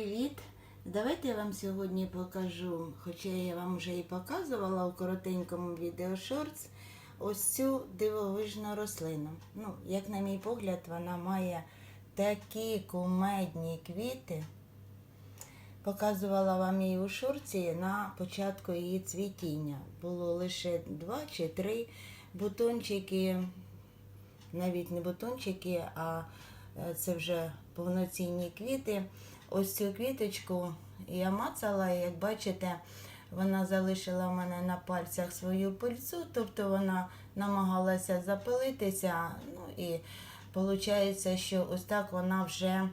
привіт! Давайте я вам сьогодні покажу, хоча я вам вже і показувала у коротенькому відео шортс, ось цю дивовижну рослину. Ну, як на мій погляд, вона має такі кумедні квіти. Показувала вам її у шорці на початку її цвітіння. Було лише два чи три бутончики, навіть не бутончики, а е, це вже повноцінні квіти. Ось цю квіточку я мацала, і як бачите, вона залишила в мене на пальцях свою пильцю, тобто вона намагалася запилитися. Ну і виходить, що ось так вона вже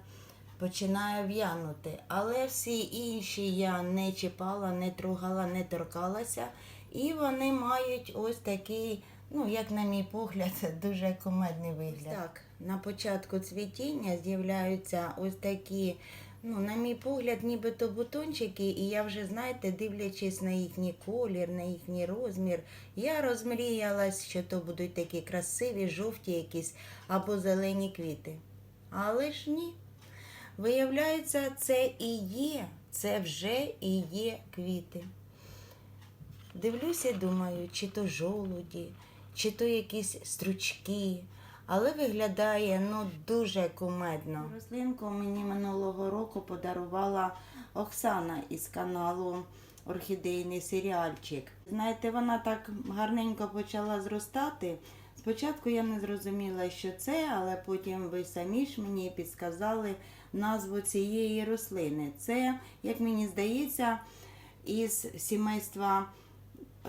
починає в'янути. Але всі інші я не чіпала, не трогала, не торкалася. І вони мають ось такий, ну, як на мій погляд, дуже кумедний вигляд. Так, на початку цвітіння з'являються ось такі, ну, на мій погляд, нібито бутончики, і я вже, знаєте, дивлячись на їхній колір, на їхній розмір, я розмріялась, що то будуть такі красиві, жовті якісь або зелені квіти. Але ж ні. Виявляється, це і є, це вже і є квіти. Дивлюся думаю, чи то жолуді, чи то якісь стручки, але виглядає ну дуже кумедно. Рослинку мені минулого року подарувала Оксана із каналу Орхідейний серіальчик. Знаєте, вона так гарненько почала зростати. Спочатку я не зрозуміла, що це, але потім ви самі ж мені підсказали назву цієї рослини. Це, як мені здається, із сімейства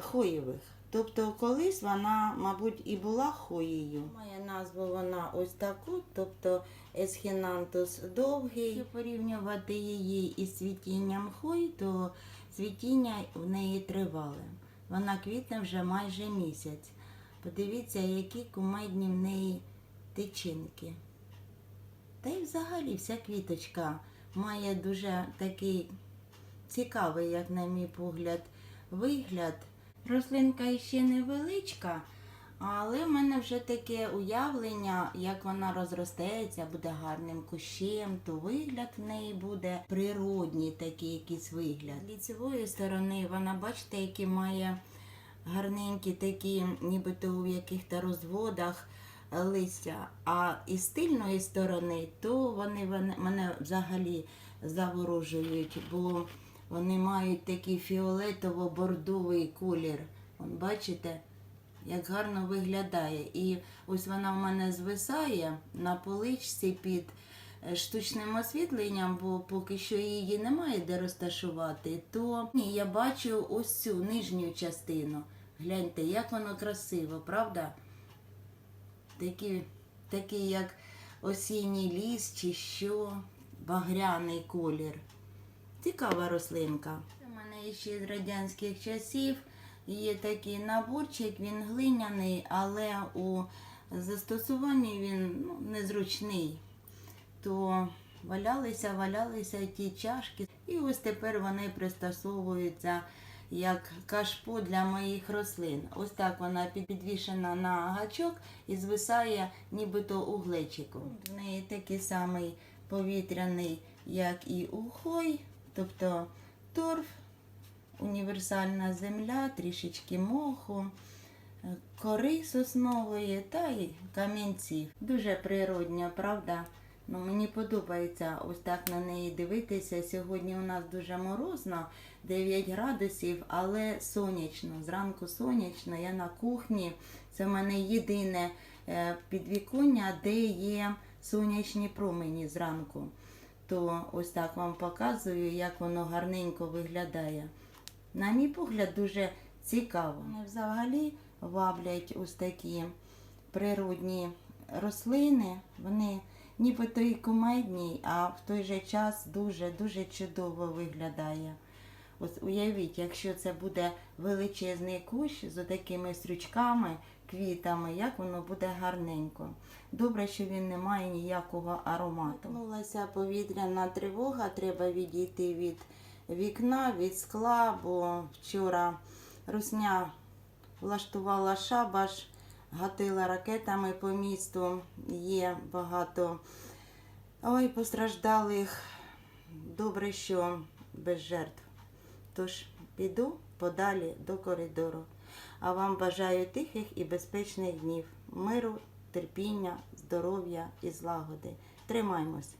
хоєвих. Тобто колись вона, мабуть, і була хоєю. Має назву вона ось таку, тобто есхінантус довгий. Якщо порівнювати її із цвітінням хой, то цвітіння в неї тривале. Вона квітне вже майже місяць. Подивіться, які кумедні в неї тичинки. Та й взагалі вся квіточка має дуже такий цікавий, як на мій погляд, вигляд. Рослинка ще невеличка, але в мене вже таке уявлення, як вона розростеться, буде гарним кущем, то вигляд в неї буде природній такий якийсь вигляд. З ліцевої сторони вона, бачите, які має гарненькі такі, нібито у яких-то розводах листя. А із тильної сторони, то вони- мене взагалі заворожують, бо вони мають такий фіолетово-бордовий колір. Вон, бачите, як гарно виглядає. І ось вона в мене звисає на поличці під е, штучним освітленням, бо поки що її немає де розташувати, то я бачу ось цю нижню частину. Гляньте, як воно красиво, правда? Такий, такий як осінній ліс чи що, багряний колір. Цікава рослинка. У мене ще з радянських часів є такий наборчик, він глиняний, але у застосуванні він ну, незручний. То валялися, валялися ті чашки. І ось тепер вони пристосовуються як кашпо для моїх рослин. Ось так вона підвішена на гачок і звисає нібито у глечику. В неї такий самий повітряний, як і у хой, тобто торф, універсальна земля, трішечки моху, кори соснової та й камінців. Дуже природня, правда? Ну, мені подобається ось так на неї дивитися. Сьогодні у нас дуже морозно, 9 градусів, але сонячно. Зранку сонячно. Я на кухні. Це в мене єдине е, підвіконня, де є сонячні промені зранку. То ось так вам показую, як воно гарненько виглядає. На мій погляд, дуже цікаво. Вони взагалі ваблять ось такі природні рослини. Вони нібито і кумедні, а в той же час дуже-дуже чудово виглядає. Ось уявіть, якщо це буде величезний кущ з такими стрючками, квітами, як воно буде гарненько. Добре, що він не має ніякого аромату. Нулася повітряна тривога, треба відійти від вікна, від скла, бо вчора русня влаштувала шабаш, гатила ракетами по місту. Є багато ой, постраждалих добре, що без жертв. Тож піду подалі до коридору. А вам бажаю тихих і безпечних днів, миру, терпіння, здоров'я і злагоди. Тримаймось!